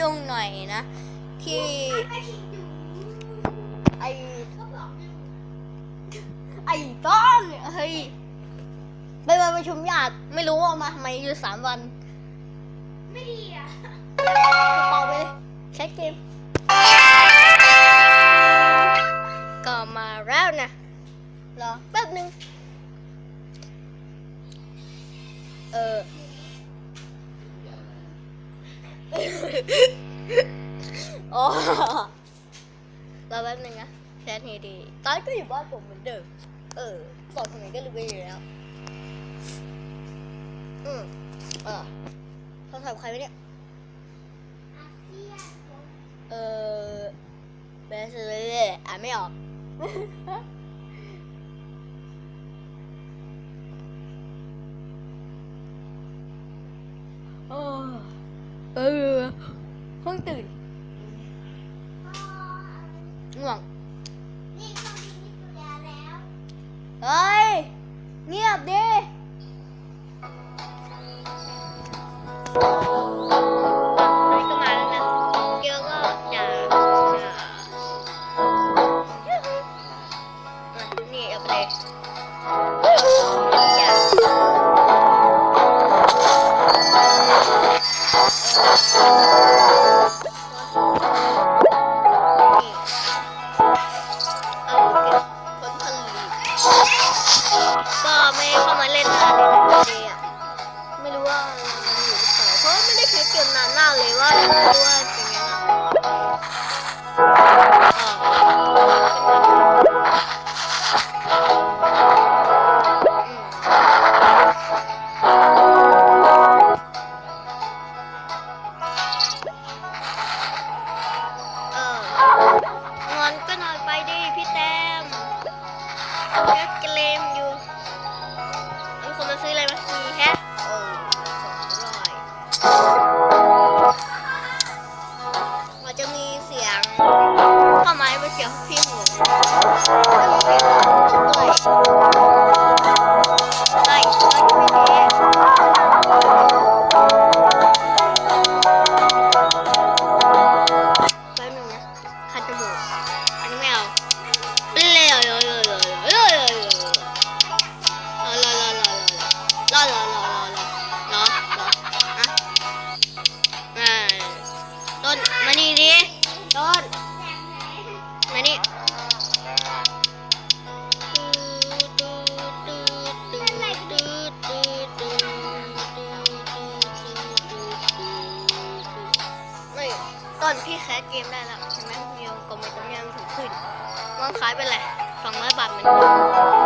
ยุ่งหน่อยนะ ที่ไอไอต้อนเฮ้ยไปมประชุมญาติไม่รู้ว่ามาทำไมอยู่สามวัน ไม่ดีอะต่อไปเช็คเกม ก็มาแล้วนะรอแป๊บหนึ่ง โอ้เราแป๊บนึงนะแทนทีดีตอนก็อยู่บ้านผมเหมือนเดิม เออสอนคนไหนก็รู้ไปอยู่แล้ว อืมเออโทรศัพใครวมเนี่ย เออเบสเลยอ่านไม่ออก 往 Okay. สเกมได้แล้วใช่ไหมเดียวก็ไม่ต้องยังถึงขึ้นวางขายไปเลยสองร้อยบาทเหมือนกัน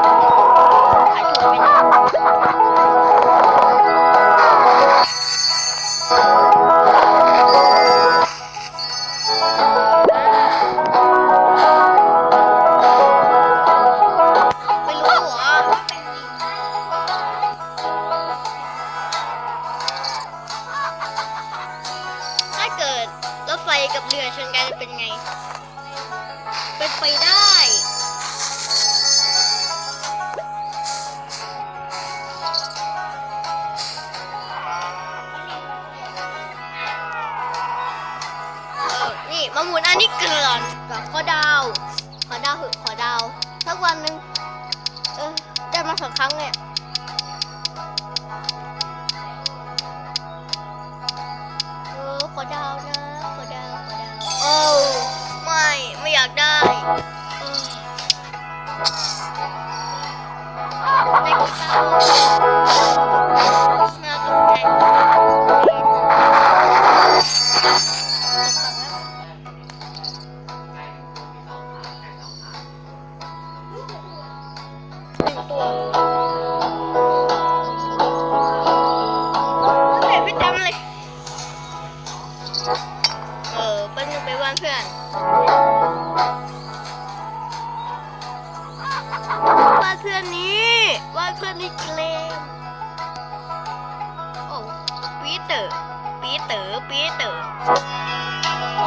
มาหมุนอันนี้เกลือนกับขอดาว ขอดาวเหอะขอดาวสักวันหนึ่งเออได้มาสองครั้งเนี่ยเออขอดาวนะขอดาวขอดาวโอ้ไม่ไม่อยากได้ได้กีตาร์ ปี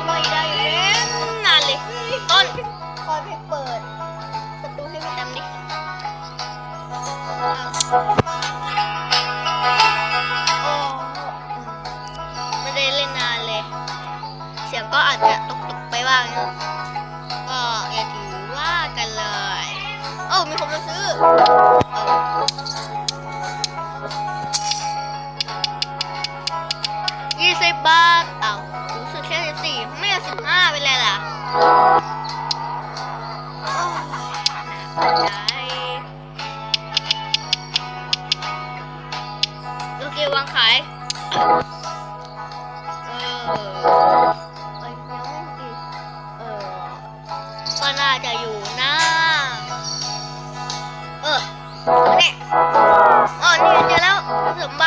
ไม่ได้เล่นนานเลยต้นคอยเปิดประตูให้พี่ดดิโอไม่ได้เล่นนานเลย เสียงก็อาจจะตกตกไปบ้างก็อย่าถือว่ากันเลยโอ้มีคนมาซื้อิบ้าเอ้าวรู้สึกแค่สิบสี่ไม่เอาสิบห้าไปเลยล่ะโอเควางขาย เออไอ้น้องดิเออก็น่าจะอยู่นะเออเนี่ยอ๋อนี่เจอแล้วสมบัติ